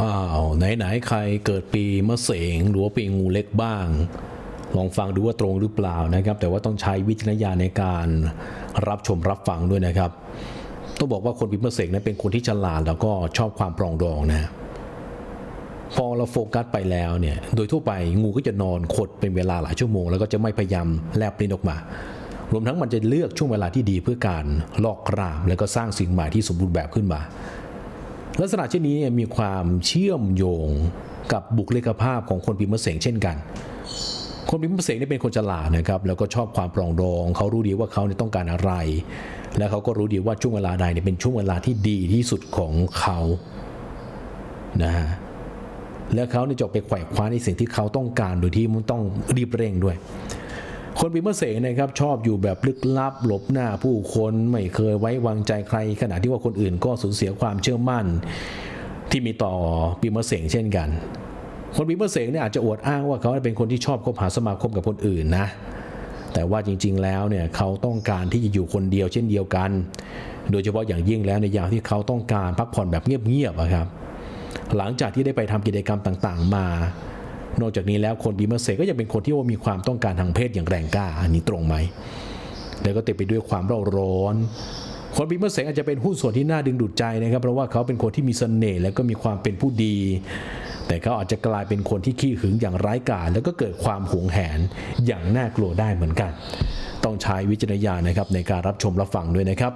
อ้าวไหนๆใครเกิดปีมะเสงหรือว่าปีงูเล็กบ้าง ลองฟังดูว่าตรงหรือเปล่านะครับ แต่ว่าต้องใช้วิจารณญาณในการรับชมรับฟังด้วยนะครับ ต้องบอกว่าคนปีมะเสงนั้นเป็นคนที่ฉลาดแล้วก็ชอบความปรองดองนะพอเราโฟกัสไปแล้วเนี่ยโดยทั่วไปงูก็จะนอนขดเป็นเวลาหลายชั่วโมง แล้วก็จะไม่พยายามแลบลิ้นออกมา รวมทั้งมันจะเลือกช่วงเวลาที่ดีเพื่อการลอกคราบแล้วก็สร้างสิ่งใหม่ที่สมบูรณ์แบบขึ้นมา ลักษณะเช่นนี้มีความเชื่อมโยงกับบุคลิกภาพของคนปีมะเสงเช่นกัน คนปีมะเสงนี่เป็นคนฉลาดนะครับ แล้วก็ชอบความปรองดอง เขารู้ดีว่าเขาเนี่ยต้องการอะไร และเขาก็รู้ดีว่าช่วงเวลาใดเนี่ยเป็นช่วงเวลาที่ดีที่สุดของเขานะฮะแล้วเขาเนี่ยจะไปไขว่คว้าในสิ่งที่เขาต้องการโดยที่มันต้องรีบเร่งด้วย คนปีมะเสงนะครับชอบอยู่แบบลึกลับหลบหน้าผู้คนไม่เคยไว้วางใจใคร ขณะที่ว่าคนอื่นก็สูญเสียความเชื่อมั่น ที่มีต่อปีมะเสงเช่นกัน คนปีมะเสงเนี่ยอาจจะอวดอ้างว่าเขาเป็นคนที่ชอบคบหาสมาคมกับคนอื่นนะแต่ว่าจริง ๆ แล้วเนี่ยเขาต้องการที่จะอยู่คนเดียวเช่นเดียวกัน โดยเฉพาะอย่างยิ่งแล้วในยามที่เขาต้องการพักผ่อนแบบเงียบๆครับ หลังจากที่ได้ไปทำกิจกรรมต่างๆ มา นอกจากนี้แล้วคนปีมเสก็ยังเป็นคนที่ว่ามีความต้องการทางเพศอย่างแรงกล้า อันนี้ตรงไหม แล้วก็เต็มไปด้วยความเร่าร้อนคนปีมเสงอาจจะเป็นหุ้นส่วนที่น่าดึงดูดใจนะครับ เพราะว่าเขาเป็นคนที่มีเสน่ห์และก็มีความเป็นผู้ดี แต่เขาอาจจะกลายเป็นคนที่ขี้หึงอย่างร้ายกาจแล้วก็เกิดความหวงแหนอย่างน่ากลัวได้เหมือนกัน ต้องใช้วิจารณญาณนะครับในการรับชมรับฟังด้วยนะครับ